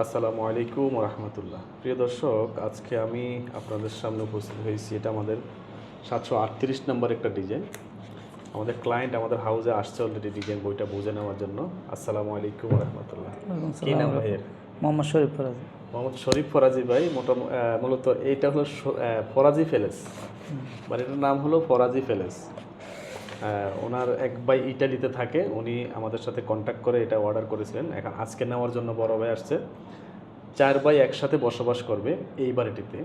আসসালামু আলাইকুম রহমতুল্লাহ প্রিয় দর্শক আজকে আমি আপনাদের সামনে উপস্থিত হয়েছি। এটা আমাদের সাতশো আটত্রিশ নম্বর একটা ডিজাইন। আমাদের ক্লায়েন্ট আমাদের হাউসে আসছে অলরেডি ডিজাইন বইটা বুঝে নেওয়ার জন্য। আসসালামু আলাইকুম রহমতুল্লাহ কি নাম ভাইয়ের? মোহাম্মদ শরীফ ফরাজি। মোহাম্মদ শরীফ ফরাজি ভাই মোটামুটি মূলত এইটা হলো ফরাজি ফেলেস। বাড়িটার নাম হলো ফরাজি ফেলেস। ওনার এক ভাই ইটালিতে থাকে, উনি আমাদের সাথে কন্ট্যাক্ট করে এটা অর্ডার করেছিলেন। এখন আজকে নেওয়ার জন্য বড় ভাই আসছে। চার ভাই একসাথে বসবাস করবে এই বাড়িটিতে,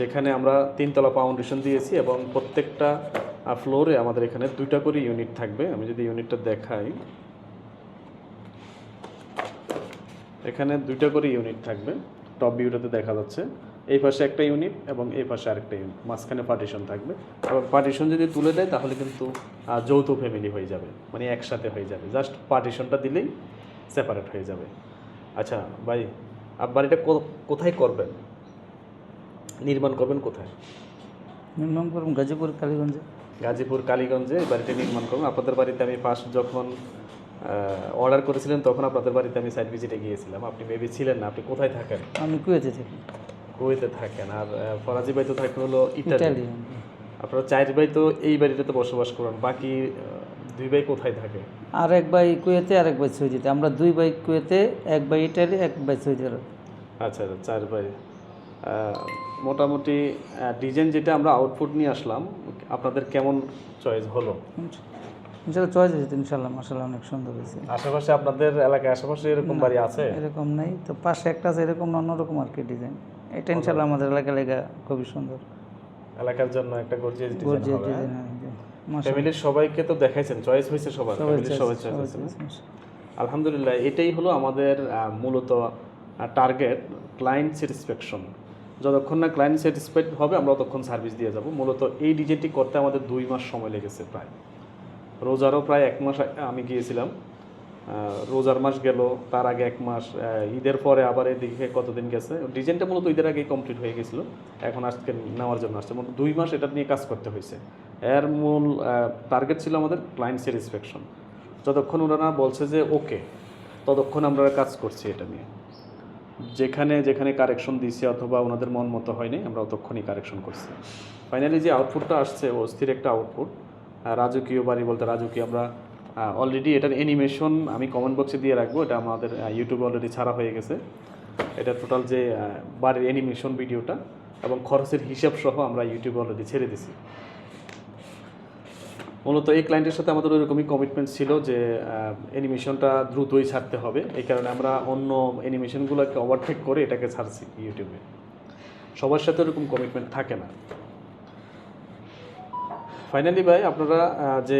যেখানে আমরা তিনতলা ফাউন্ডেশন দিয়েছি এবং প্রত্যেকটা ফ্লোরে আমাদের এখানে দুইটা করে ইউনিট থাকবে। আমি যদি ইউনিটটা দেখাই। এখানে দুইটা করে ইউনিট থাকবে। টপ ভিউটাতে দেখা যাচ্ছে। এই পাশে একটা ইউনিট এবং এই পাশে আরেকটা ইউনিট মাঝখানে পার্টিশন থাকবে। এবং পার্টিশন যদি তুলে দেয় তাহলে কিন্তু যৌথ ফ্যামিলি হয়ে যাবে। মানে একসাথে হয়ে যাবে। জাস্ট পার্টিশনটা দিলেই সেপারেট হয়ে যাবে। আচ্ছা ভাই আপ বাড়িটা কো- কোথায় করবেন? নির্মাণ করবেন কোথায়? নির্মাণ করুন গাজীপুর কালীগঞ্জে। গাজীপুর কালীগঞ্জে এই বাড়িটি নির্মাণ করবেন আপনাদের বাড়িতে আমি ফার্স্ট যখন অর্ডার করেছিলেন তখন আপনাদের বাড়িতে আমি সাইড ভিজিটে গিয়েছিলাম। আপনি মেবি ছিলেন না। আপনি কোথায় থাকেন? আমি কুয়েতে থাকি। কুয়েতে থাকেন। আর ফরাজি ভাই তো থাকে হলো ইটালি আপনারা চার ভাই তো এই বাড়িটাতে বসবাস করেন। বাকি দুই ভাই কোথায় থাকে? আর এক ভাই কুয়েতে আর এক ভাই সৌদিতে। আমরা দুই ভাই কুয়েতে এক ভাই ইটালি এক ভাই সৌদি আরব। আচ্ছা আচ্ছা চার ভাই। মোটামুটি ডিজাইন যেটা আমরা আউটপুট নিয়ে আসলাম আপনাদের কেমন চয়েস হলো? ইনশাল্লাহ চয়েস হয়েছে ইনশাল্লাহ মাসাল্লাহ অনেক সুন্দর হয়েছে। আশেপাশে আপনাদের এলাকায় আশেপাশে এরকম বাড়ি আছে? এরকম নেই। তো পাশে একটা আছে এরকম অন্যরকম আর কি ডিজাইন। এটা ইনশাল্লাহ আমাদের এলাকা লেগা খুবই সুন্দর। এলাকার জন্য একটা গর্জিয়াস ডিজাইন হবে হ্যাঁ? ফ্যামিলির সবাইকে তো দেখাইছেন চয়েস হয়েছে সবার ফ্যামিলির সবাই চয়েস হয়েছে আলহামদুলিল্লাহ এটাই হলো আমাদের মূলত টার্গেট ক্লায়েন্ট স্যাটিসফ্যাকশন যতক্ষণ না ক্লায়েন্ট স্যাটিসফাইড হবে আমরা ততক্ষণ সার্ভিস দিয়ে যাব। মূলত এই ডিজাইনটি করতে আমাদের দুই মাস সময় লেগেছে প্রায়। রোজারও প্রায় এক মাস আমি গিয়েছিলাম। রোজার মাস গেল, তার আগে এক মাস ঈদের পরে আবার এদিকে কতদিন গেছে? ডিজাইনটা মূলত ঈদের আগেই কমপ্লিট হয়ে গেছিল, এখন আজকে নেওয়ার জন্য আসছে। মূলত দুই মাস এটা নিয়ে কাজ করতে হয়েছে। এর মূল টার্গেট ছিল আমাদের ক্লায়েন্ট স্যাটিসফ্যাকশন যতক্ষণ ওনারা বলছে যে ওকে ততক্ষণ আমরা কাজ করছি এটা নিয়ে। যেখানে যেখানে কারেকশন দিয়েছি অথবা ওনাদের মন মতো হয়নি, আমরা ততক্ষণই কারেকশন করছি। ফাইনালি যে আউটপুটটা আসছে অস্থির একটা আউটপুট রাজকীয় বাড়ি বলতে রাজকীয় আমরা অলরেডি এটার অ্যানিমেশন আমি কমেন্ট বক্সে দিয়ে রাখব। এটা আমাদের ইউটিউবে অলরেডি ছাড়া হয়ে গেছে। এটা টোটাল যে বাড়ির অ্যানিমেশন ভিডিওটা এবং খরচের হিসাব সহ আমরা ইউটিউবে অলরেডি ছেড়ে দিছি। মূলত এই ক্লায়েন্টের সাথে আমাদের ওইরকমই কমিটমেন্ট ছিল যে অ্যানিমেশনটা দ্রুতই ছাড়তে হবে। এই কারণে আমরা অন্য অ্যানিমেশনগুলোকে ওভারটেক করে এটাকে ছাড়ছি ইউটিউবে সবার সাথে ওরকম কমিটমেন্ট থাকে না। ফাইনালি ভাই আপনারা যে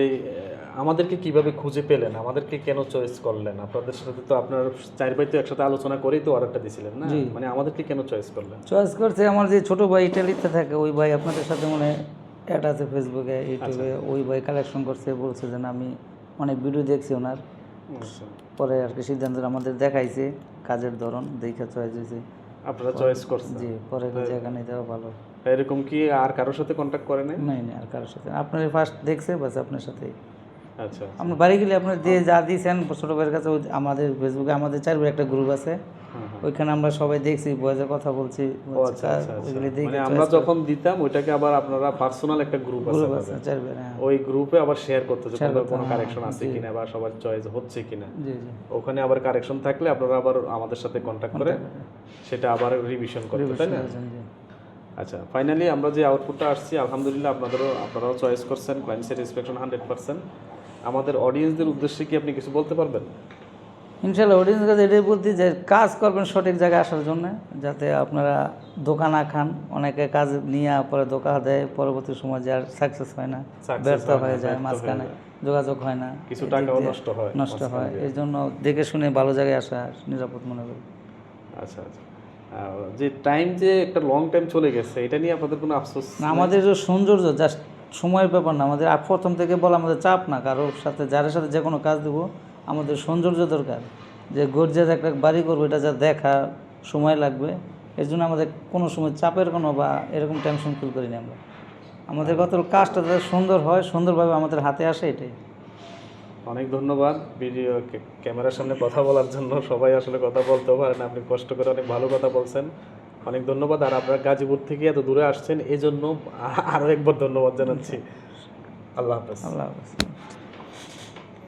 আমাদেরকে কীভাবে খুঁজে পেলেন আমাদেরকে কেন চয়েস করলেন? আপনাদের সাথে তো আপনার চার ভাই তো একসাথে আলোচনা করেই তো অর্ডারটা দিয়েছিলেন না? মানে আমাদেরকে কেন চয়েস করলেন? চয়েস করছে আমার যে ছোট ভাই ইটালিতে থাকে ওই ভাই আপনাদের সাথে মনে অ্যাড আছে ফেসবুকে ইউটিউবে ওই ভাই কালেকশন করছে বলছে যে আমি অনেক ভিডিও দেখছি ওনার। আচ্ছা। পরে আর কি সিদ্ধান্ত আমাদের দেখাইছে কাজের ধরন দেখে চয়েস হয়েছে। আপনারা চয়েস করছেন। জি পরে জায়গা নিয়ে দেওয়া ভালো। এরকম কি আর কারোর সাথে কন্ট্যাক্ট করে নাই? নাই না আর কারোর সাথে আপনার ফার্স্ট দেখছে বাস আপনার সাথে আচ্ছা আমরা বাড়ি গেলে আপনার যে যা দিয়েছেন ছোটো ভাইয়ের কাছে আমাদের ফেসবুকে আমাদের চার ভাইয়ের একটা গ্রুপ আছে। ওইখানে আমরা সবাই দেখছি বয়সে কথা বলছি আচ্ছা আচ্ছা আচ্ছা। মানে আমরা যখন দিতাম ওইটাকে আবার আপনারা পার্সোনাল একটা গ্রুপ আছে হ্যাঁ। ওই গ্রুপে আবার শেয়ার করতে কোনো- কারেকশন আছে কিনা বা সবার চয়েস হচ্ছে কিনা। ওখানে আবার কারেকশন থাকলে আপনারা আবার আমাদের সাথে কন্ট্যাক্ট করে সেটা আবার রিভিশন করতে তাই না? আচ্ছা ফাইনালি আমরা যে আউটপুটটা আসছি আলহামদুলিল্লাহ আপনাদেরও আপনারাও চয়েস করছেন ক্লায়েন্ট স্যাটিসফ্যাকশন হান্ড্রেড পার্সেন্ট আমাদের অডিয়েন্সদের উদ্দেশ্যে কি আপনি কিছু বলতে পারবেন? ইনশাল্লাহ অডিয়েন্স কাছে এটাই বলতে যে কাজ করবেন সঠিক জায়গায় আসার জন্য যাতে আপনারা দোকান না খান। অনেকে কাজ নিয়ে পরে দোকান দেয় পরবর্তী সময় যার সাকসেস হয় না ব্যর্থ হয়ে যায় মাঝখানে যোগাযোগ হয় না। কিছু টাকাও নষ্ট হয় নষ্ট হয়। এই জন্য দেখে শুনে ভালো জায়গায় আসা নিরাপদ মনে করি। আচ্ছা আচ্ছা। যে টাইম যে একটা লং টাইম চলে গেছে এটা নিয়ে আপনাদের কোনো আফসোস না আমাদের যে সৌন্দর্য জাস্ট সময়ের ব্যাপার না। আমাদের প্রথম থেকে বলা আমাদের চাপ না। কারোর সাথে যার সাথে যে কোনো কাজ দেবো আমাদের সৌন্দর্য দরকার যে গর্জে একটা বাড়ি করব এটা যা দেখা সময় লাগবে এর জন্য আমাদের কোনো সময় চাপের কোনো বা এরকম টেনশন ফিল করি না আমরা। আমাদের কত কাজটা যাতে সুন্দর হয় সুন্দরভাবে আমাদের হাতে আসে এটাই। অনেক ধন্যবাদ ভিডিও ক্যামেরার সামনে কথা বলার জন্য সবাই আসলে কথা বলতেও পারে না আপনি কষ্ট করে অনেক ভালো কথা বলছেন। অনেক ধন্যবাদ আর আপনারা গাজীপুর থেকে এত দূরে আসছেন এই জন্য আরও একবার ধন্যবাদ জানাচ্ছি। আল্লাহ হাফেজ। আল্লাহ হাফেজ।